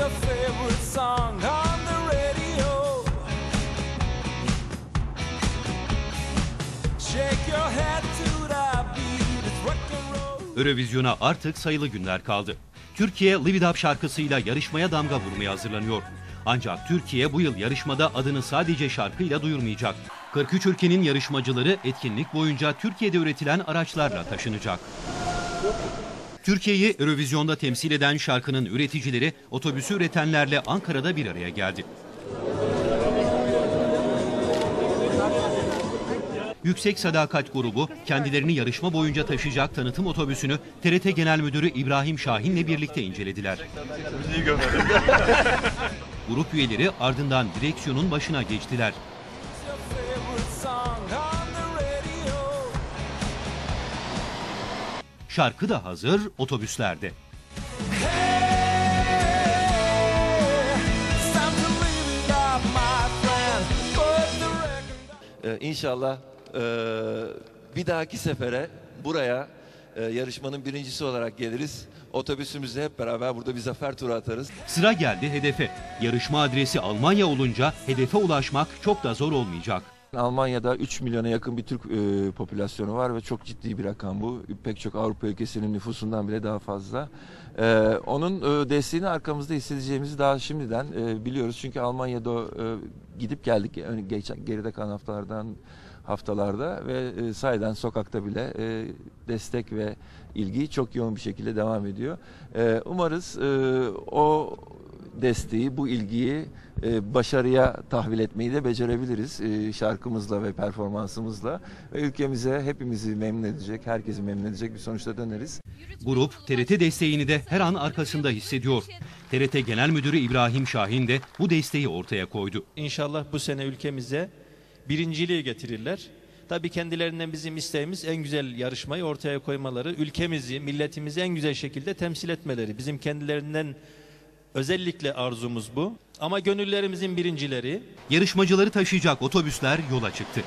your favorite song on the radio? Shake your head to the beat, it's rock and roll. Eurovizyona artık sayılı günler kaldı. Türkiye Live It Up şarkısıyla yarışmaya damga vurmaya hazırlanıyor. Ancak Türkiye bu yıl yarışmada adını sadece şarkıyla duyurmayacak. 43 ülkenin yarışmacıları etkinlik boyunca Türkiye'de üretilen araçlarla taşınacak. Türkiye'yi Eurovizyonda temsil eden şarkının üreticileri otobüsü üretenlerle Ankara'da bir araya geldi. Yüksek Sadakat grubu kendilerini yarışma boyunca taşıyacak tanıtım otobüsünü TRT Genel Müdürü İbrahim Şahin'le birlikte incelediler. Grup üyeleri ardından direksiyonun başına geçtiler. Şarkı da hazır, otobüslerde. Ee, İnşallah e, bir dahaki sefere buraya e, yarışmanın birincisi olarak geliriz. Otobüsümüzle hep beraber burada bir zafer turu atarız. Sıra geldi hedefe. Yarışma adresi Almanya olunca hedefe ulaşmak çok da zor olmayacak. Almanya'da 3 milyona yakın bir Türk e, popülasyonu var ve çok ciddi bir rakam bu. Pek çok Avrupa ülkesinin nüfusundan bile daha fazla. E, onun e, desteğini arkamızda hissedeceğimizi daha şimdiden e, biliyoruz. Çünkü Almanya'da e, gidip geldik ön- geç, geride kalan haftalardan haftalarda ve e, sahiden sokakta bile e, destek ve ilgi çok yoğun bir şekilde devam ediyor. E, umarız e, o desteği, bu ilgiyi e, başarıya tahvil etmeyi de becerebiliriz e, şarkımızla ve performansımızla. Ve ülkemize hepimizi memnun edecek, herkesi memnun edecek bir sonuçta döneriz. Grup TRT desteğini de her an arkasında hissediyor. TRT Genel Müdürü İbrahim Şahin de bu desteği ortaya koydu. İnşallah bu sene ülkemize birinciliği getirirler. Tabii kendilerinden bizim isteğimiz en güzel yarışmayı ortaya koymaları, ülkemizi, milletimizi en güzel şekilde temsil etmeleri. Bizim kendilerinden özellikle arzumuz bu. Ama gönüllerimizin birincileri Yarışmacıları taşıyacak otobüsler yola çıktı.